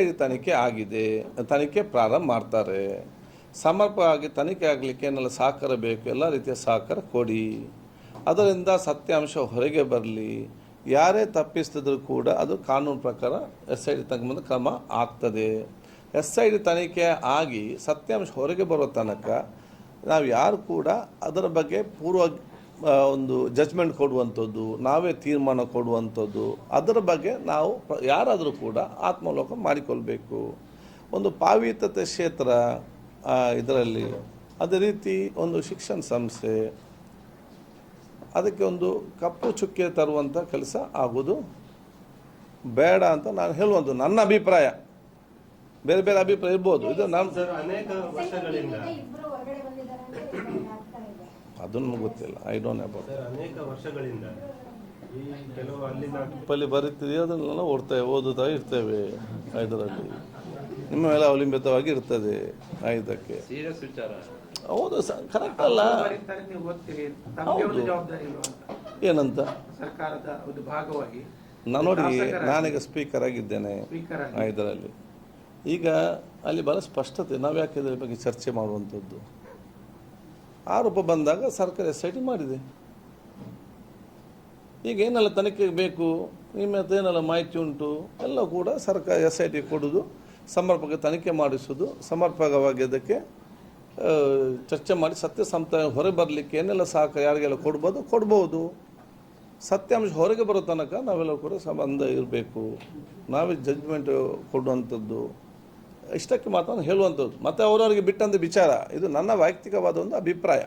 ತನಿಖೆ ಆಗಿದೆ, ತನಿಖೆ ಪ್ರಾರಂಭ ಮಾಡ್ತಾರೆ. ಸಮರ್ಪಕವಾಗಿ ತನಿಖೆ ಆಗಲಿಕ್ಕೆ ಏನೆಲ್ಲ ಸಹಕಾರ ಬೇಕು? ಎಲ್ಲ ರೀತಿಯ ಸಹಕಾರ ಕೊಡಿ. ಅದರಿಂದ ಸತ್ಯಾಂಶ ಹೊರಗೆ ಬರಲಿ. ಯಾರೇ ತಪ್ಪಿಸ್ತಿದ್ರು ಕೂಡ ಅದು ಕಾನೂನು ಪ್ರಕಾರ ಎಸ್ ಐ ಡಿ ತಗೊಂಬಂದು ಕ್ರಮ ಆಗ್ತದೆ. ಎಸ್ ಐ ಡಿ ತನಿಖೆ ಆಗಿ ಸತ್ಯಾಂಶ ಹೊರಗೆ ಬರೋ ತನಕ ನಾವು ಯಾರು ಕೂಡ ಅದರ ಬಗ್ಗೆ ಪೂರ್ವ ಒಂದು ಜಜ್ಮೆಂಟ್ ಕೊಡುವಂಥದ್ದು ನಾವೇ ತೀರ್ಮಾನ ಕೊಡುವಂಥದ್ದು ಅದರ ಬಗ್ಗೆ ನಾವು ಯಾರಾದರೂ ಕೂಡ ಆತ್ಮಲೋಕ ಮಾಡಿಕೊಳ್ಬೇಕು. ಒಂದು ಪಾವಿತತೆ ಕ್ಷೇತ್ರ ಇದರಲ್ಲಿ ಅದೇ ರೀತಿ ಒಂದು ಶಿಕ್ಷಣ ಸಂಸ್ಥೆ ಅದಕ್ಕೆ ಒಂದು ಕಪ್ಪು ಚುಕ್ಕೆ ತರುವಂಥ ಕೆಲಸ ಆಗೋದು ಬೇಡ ಅಂತ ನಾನು ಹೇಳುವಂಥ ನನ್ನ ಅಭಿಪ್ರಾಯ. ಬೇರೆ ಬೇರೆ ಅಭಿಪ್ರಾಯ ಇರ್ಬೋದು. ಇದು ನಾನು ಅದನ್ನು ನಮ್ಗೆ ಗೊತ್ತಿಲ್ಲ ಐ ಡೋಂಟ್ ಅಬೌಟ್ ಸರ್ ಅನೇಕ ವರ್ಷಗಳಿಂದ ಈ ಕೆಲವು ಅಲ್ಲಿನ ಬರೀತೀವಿ ಅದನ್ನೆಲ್ಲ ಓಡ್ತೇವೆ ಓದುತ್ತಾ ಇರ್ತೇವೆ ಇದರಲ್ಲಿ ನಿಮ್ಮ ಮೇಲೆ ಅವಲಂಬಿತವಾಗಿ ಇರ್ತದೆ ಆಯುಧಕ್ಕೆ. ಸೀರಿಯಸ್ ವಿಚಾರ. ಹೌದು ಕರೆಕ್ಟ್ ಅಲ್ಲ. ಏನಂತ? ಸರ್ಕಾರದ ಒಂದು ಭಾಗವಾಗಿ. ನಾನು ನೋಡಿ ನಾನೀಗ ಸ್ಪೀಕರ್ ಆಗಿದ್ದೇನೆ ಇದರಲ್ಲಿ ಈಗ ಅಲ್ಲಿ ಬಹಳ ಸ್ಪಷ್ಟತೆ ನಾವು ಯಾಕೆ ಇದ್ರ ಬಗ್ಗೆ ಚರ್ಚೆ ಮಾಡುವಂಥದ್ದು? ಆರೋಪ ಬಂದಾಗ ಸರ್ಕಾರ ಎಸ್ ಐ ಟಿ ಮಾಡಿದೆ. ಈಗ ಏನೆಲ್ಲ ತನಿಖೆಗೆ ಬೇಕು? ನಿಮ್ಮ ಏನೆಲ್ಲ ಮಾಹಿತಿ ಉಂಟು? ಎಲ್ಲ ಕೂಡ ಸರ್ಕಾರ ಎಸ್ ಐ ಟಿ ಕೊಡೋದು ಸಮರ್ಪಕ ತನಿಖೆ ಮಾಡಿಸೋದು, ಸಮರ್ಪಕವಾಗಿ ಅದಕ್ಕೆ ಚರ್ಚೆ ಮಾಡಿ ಸತ್ಯಸಂತ ಹೊರಗೆ ಬರಲಿಕ್ಕೆ ಏನೆಲ್ಲ ಸಹಕಾರ ಯಾರಿಗೆಲ್ಲ ಕೊಡ್ಬೋದು ಕೊಡ್ಬೋದು. ಸತ್ಯಾಂಶ ಹೊರಗೆ ಬರೋ ತನಕ ನಾವೆಲ್ಲ ಕೂಡ ಸಂಬಂಧ ಇರಬೇಕು. ನಾವೇ ಜಜ್ಮೆಂಟ್ ಕೊಡುವಂಥದ್ದು. ಇಷ್ಟಕ್ಕೆ ಮಾತ್ರ ಹೇಳುವಂಥದ್ದು. ಮತ್ತು ಅವರವರಿಗೆ ಬಿಟ್ಟಂಥ ವಿಚಾರ. ಇದು ನನ್ನ ವೈಯಕ್ತಿಕವಾದ ಒಂದು ಅಭಿಪ್ರಾಯ.